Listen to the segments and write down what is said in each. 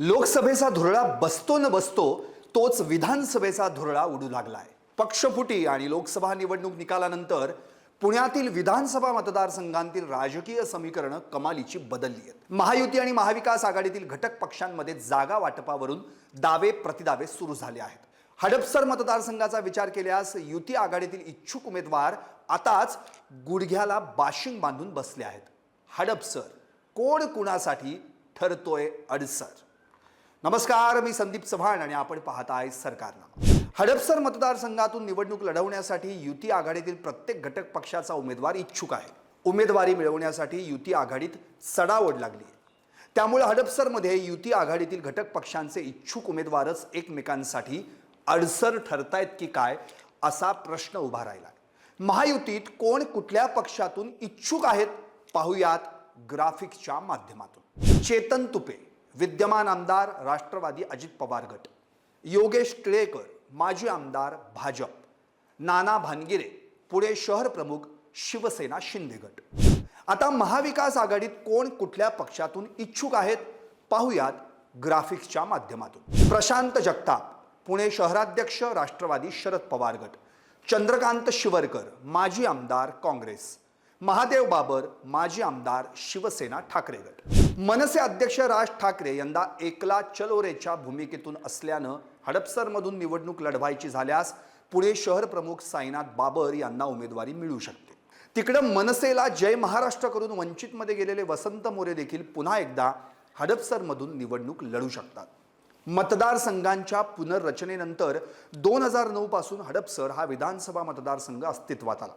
लोकसभेचा धुरळा बसतो न बसतो तोच विधानसभेचा धुरळा उडू लागलाय. पक्षफुटी आणि लोकसभा निवडणूक निकालानंतर पुण्यातील विधानसभा मतदारसंघांतील राजकीय समीकरणं कमालीची बदलली आहेत. महायुती आणि महाविकास आघाडीतील घटक पक्षांमध्ये जागा वाटपावरून दावे प्रतिदावे सुरू झाले आहेत. हडपसर मतदारसंघाचा विचार केल्यास युती आघाडीतील इच्छुक उमेदवार आताच गुडघ्याला बाशिंग बांधून बसले आहेत. हडपसर कोण कुणासाठी ठरतोय अडसर? नमस्कार मी संदीप चव्हाण आणि आपण पाहत आहे सरकारला हडपसर मतदारसंघातून निवडणूक लढवण्यासाठी युती आघाडीतील प्रत्येक घटक पक्षाचा उमेदवार इच्छुक आहे. उमेदवारी मिळवण्यासाठी युती आघाडीत चढावड लागली आहे. त्यामुळे हडपसरमध्ये युती आघाडीतील घटक पक्षांचे इच्छुक उमेदवारच एकमेकांसाठी अडसर ठरतायत की काय असा प्रश्न उभा राहिला महायुतीत कोण कुठल्या पक्षातून इच्छुक आहेत पाहूयात ग्राफिक्सच्या माध्यमातून. चेतन तुपे विद्यमान आमदार राष्ट्रवादी अजित पवार गट. योगेश टिळेकर माजी आमदार भाजप. नाना भानगिरे पुणे शहर प्रमुख शिवसेना शिंदे गट. आता महाविकास आघाडीत कोण कुठल्या पक्षातून इच्छुक आहेत पाहुयात ग्राफिक्सच्या माध्यमातून. प्रशांत जगताप पुणे शहराध्यक्ष राष्ट्रवादी शरद पवार गट. चंद्रकांत शिवरकर माजी आमदार काँग्रेस. महादेव बाबर माजी आमदार शिवसेना ठाकरे गट. मनसे अध्यक्ष राज ठाकरे यंदा एकला चलोरेच्या भूमिकेतून असल्यानं हडपसरमधून निवडणूक लढवायची झाल्यास पुणे शहर प्रमुख साईनाथ बाबर यांना उमेदवारी मिळू शकते. तिकडं मनसेला जय महाराष्ट्र करून वंचितमध्ये गेलेले वसंत मोरे देखील पुन्हा एकदा हडपसरमधून निवडणूक लढू शकतात. मतदारसंघांच्या पुनर्रचनेनंतर दोन हजार नऊ पासून हडपसर हा विधानसभा मतदारसंघ अस्तित्वात आला.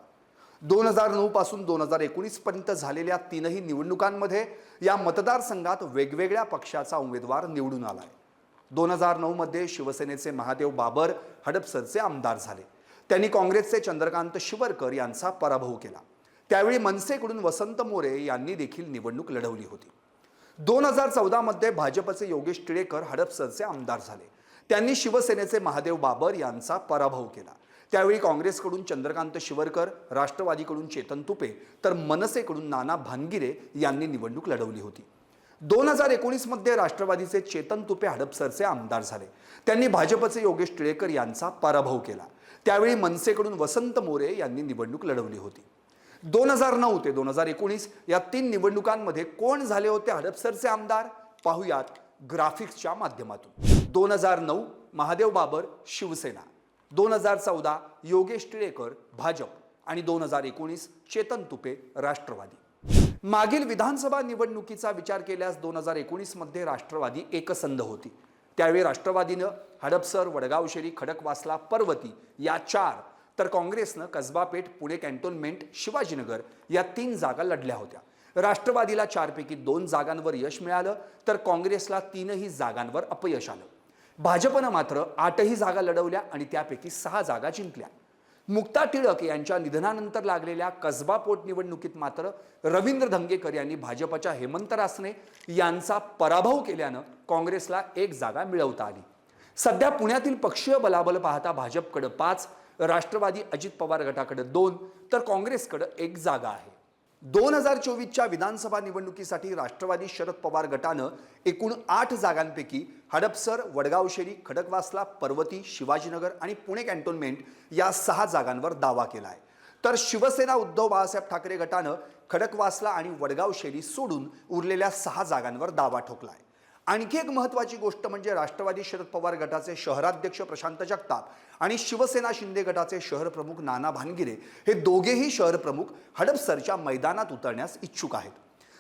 दोन हजार नऊ पासून दोन हजार एकोणीस पर्यंत झालेल्या तीनही निवडणुकांमध्ये या मतदारसंघात वेगवेगळ्या पक्षाचा उमेदवार निवडून आलाय. दोन हजार नऊ मध्ये शिवसेनेचे महादेव बाबर हडपसरचे आमदार झाले. त्यांनी काँग्रेसचे चंद्रकांत शिवरकर यांचा पराभव केला. त्यावेळी मनसेकडून वसंत मोरे यांनी देखील निवडणूक लढवली होती. दोन हजार चौदामध्ये भाजपचे योगेश टिळेकर हडपसरचे आमदार झाले. त्यांनी शिवसेनेचे महादेव बाबर यांचा पराभव केला. त्यावेळी काँग्रेसकडून चंद्रकांत शिवरकर राष्ट्रवादीकडून चेतन तुपे तर मनसेकडून नाना भानगिरे यांनी निवडणूक लढवली होती. दोन हजार एकोणीसमध्ये राष्ट्रवादीचे चेतन तुपे हडपसरचे आमदार झाले. त्यांनी भाजपचे योगेश टिळेकर यांचा पराभव केला. त्यावेळी मनसेकडून वसंत मोरे यांनी निवडणूक लढवली होती. दोन हजार नऊ ते दोन हजार एकोणीस या तीन निवडणुकांमध्ये कोण झाले होते हडपसरचे आमदार? पाहुयात ग्राफिक्सच्या माध्यमातून. दोन हजार नऊ महादेव बाबर शिवसेना. दोन हजार चौदा योगेश टिळेकर भाजप आणि दोन हजार एकोणीस चेतन तुपे राष्ट्रवादी. मागील विधानसभा निवडणुकीचा विचार केल्यास दोन हजार एकोणीसमध्ये राष्ट्रवादी एकसंध होती. त्यावेळी राष्ट्रवादीनं हडपसर वडगावशेरी खडकवासला पर्वती या चार तर काँग्रेसनं कसबापेठ पुणे कॅन्टोन्मेंट शिवाजीनगर या तीन जागा लढल्या होत्या. राष्ट्रवादीला चारपैकी दोन जागांवर यश मिळालं तर काँग्रेसला तीनही जागांवर अपयश आलं. भाजपनं मात्र आठही जागा लढवल्या आणि त्यापैकी सहा जागा जिंकल्या. मुक्ता टिळक यांच्या निधनानंतर लागलेल्या कसबा पोटनिवडणुकीत मात्र रवींद्र धंगेकर यांनी भाजपच्या हेमंत रासने यांचा पराभव केल्यानं काँग्रेसला एक जागा मिळवता आली. सध्या पुण्यातील पक्षीय बलाबल पाहता भाजपकडे पाच राष्ट्रवादी अजित पवार गटाकडे दोन तर काँग्रेसकडे एक जागा आहे. दोन हजार चोवीसच्या विधानसभा निवडणुकीसाठी राष्ट्रवादी शरद पवार गटानं एकूण आठ जागांपैकी हडपसर वडगावशेरी खडकवासला पर्वती शिवाजीनगर आणि पुणे कॅन्टोन्मेंट या सहा जागांवर दावा केला आहे तर शिवसेना उद्धव बाळासाहेब ठाकरे गटानं खडकवासला आणि वडगावशेरी सोडून उरलेल्या सहा जागांवर दावा ठोकला आहे आणखी एक महत्त्वाची गोष्ट म्हणजे राष्ट्रवादी शरद पवार गटाचे शहराध्यक्ष प्रशांत जगताप आणि शिवसेना शिंदे गटाचे शहर प्रमुख नाना भानगिरे हे दोघेही शहर प्रमुख हडपसरच्या मैदानात उतरण्यास इच्छुक आहेत.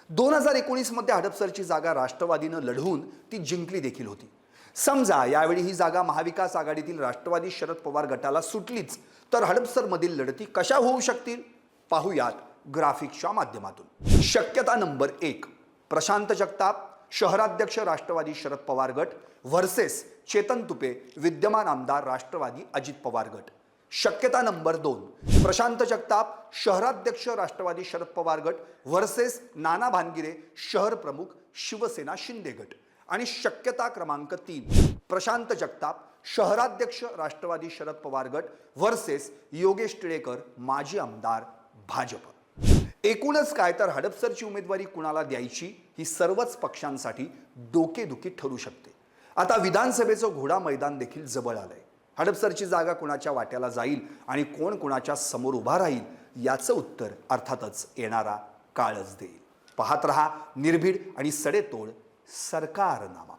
दोन हजार एकोणीसमध्ये हडपसरची जागा राष्ट्रवादीनं लढवून ती जिंकली देखील होती. समजा यावेळी ही जागा महाविकास आघाडीतील राष्ट्रवादी शरद पवार गटाला सुटलीच तर हडपसरमधील लढती कशा होऊ शकतील? पाहूयात ग्राफिक्सच्या माध्यमातून. शक्यता नंबर एक प्रशांत जगताप शहराध्यक्ष राष्ट्रवादी शरद पवार गट व्हर्सेस चेतन तुपे विद्यमान आमदार राष्ट्रवादी अजित पवार गट. शक्यता नंबर दोन प्रशांत जगताप शहराध्यक्ष राष्ट्रवादी शरद पवार गट व्हर्सेस नाना भानगिरे शहर प्रमुख शिवसेना शिंदे गट. आणि शक्यता क्रमांक तीन प्रशांत जगताप शहराध्यक्ष राष्ट्रवादी शरद पवार गट व्हर्सेस योगेश टिळेकर माजी आमदार भाजप. एकूणच काय तर हडपसरची उमेदवारी कुणाला द्यायची ही सर्वच पक्षांसाठी डोकेदुखी ठरू शकते. आता विधानसभेचं घोडा मैदान देखील जवळ आलंय. हडपसरची जागा कुणाच्या वाट्याला जाईल आणि कोण कुणाच्या समोर उभा राहील याचं उत्तर अर्थातच येणारा काळच देईल. पाहत रहा निर्भीड आणि सडेतोड सरकारनामा.